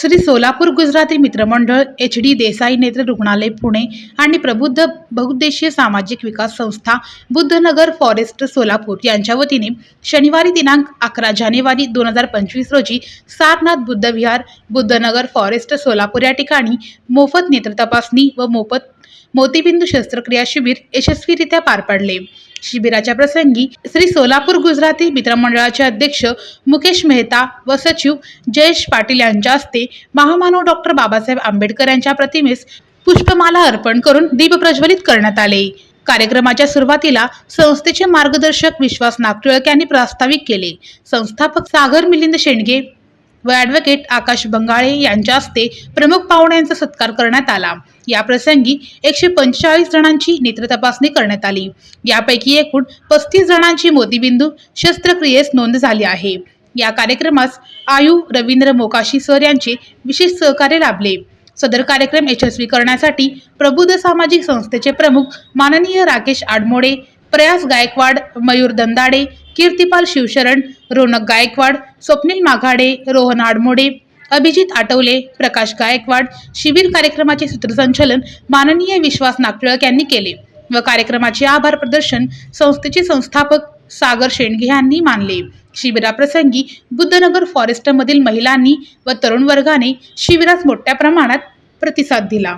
श्री सोलापूर गुजराती मित्रमंडळ H D Desai नेत्र रुग्णालय पुणे आणि प्रबुद्ध बहुउद्देशीय सामाजिक विकास संस्था बुद्धनगर फॉरेस्ट सोलापूर यांच्या वतीने शनिवारी दिनांक अकरा जानेवारी दोन हजार पंचवीस रोजी सारनाथ बुद्धविहार बुद्धनगर फॉरेस्ट सोलापूर या ठिकाणी मोफत नेत्र तपासणी व मोफत मोतीबिंदू शस्त्रक्रिया शिबिर यशस्वीरित्या पार पडले. शिबिराच्या प्रसंगी श्री सोलापूर गुजराती मित्रमंडळाचे अध्यक्ष मुकेश मेहता व सचिव जयेश पाटील यांच्या हस्ते महामानव डॉक्टर बाबासाहेब आंबेडकर यांच्या प्रतिमेस पुष्पमाला अर्पण करून दीप प्रज्वलित करण्यात आले. कार्यक्रमाच्या सुरुवातीला संस्थेचे मार्गदर्शक विश्वास नागटिळक यांनी प्रास्ताविक केले. संस्थापक सागर मिलिंद शेंडगे व ॲडव्होकेट आकाश बंगाळे यांच्या हस्ते प्रमुख पाहुण्यांचा सत्कार करण्यात आला. या प्रसंगी एकशे पंचेचाळीस जणांची नेत्र तपासणी करण्यात आली. यापैकी एकूण पस्तीस जणांची मोतीबिंदू शस्त्रक्रियेस नोंद झाली आहे. या कार्यक्रमास आयु रवींद्र मोकाशी सर यांचे विशेष सहकार्य लाभले. सदर कार्यक्रम यशस्वी करण्यासाठी प्रबुद्ध सामाजिक संस्थेचे प्रमुख माननीय राकेश आडमोडे प्रयास गायकवाड मयूर दंदाडे कीर्तिपाल शिवशरण रोनक गायकवाड स्वप्नील माघाडे रोहन आडमोडे अभिजित आटवले प्रकाश गायकवाड शिबिर कार्यक्रमाचे सूत्रसंचालन माननीय विश्वास नागटिळक यांनी केले व कार्यक्रमाचे आभार प्रदर्शन संस्थेचे संस्थापक सागर शेंडगे यांनी मानले. शिबिराप्रसंगी बुद्धनगर फॉरेस्टमधील महिलांनी व तरुण वर्गाने शिबिरास मोठ्या प्रमाणात प्रतिसाद दिला.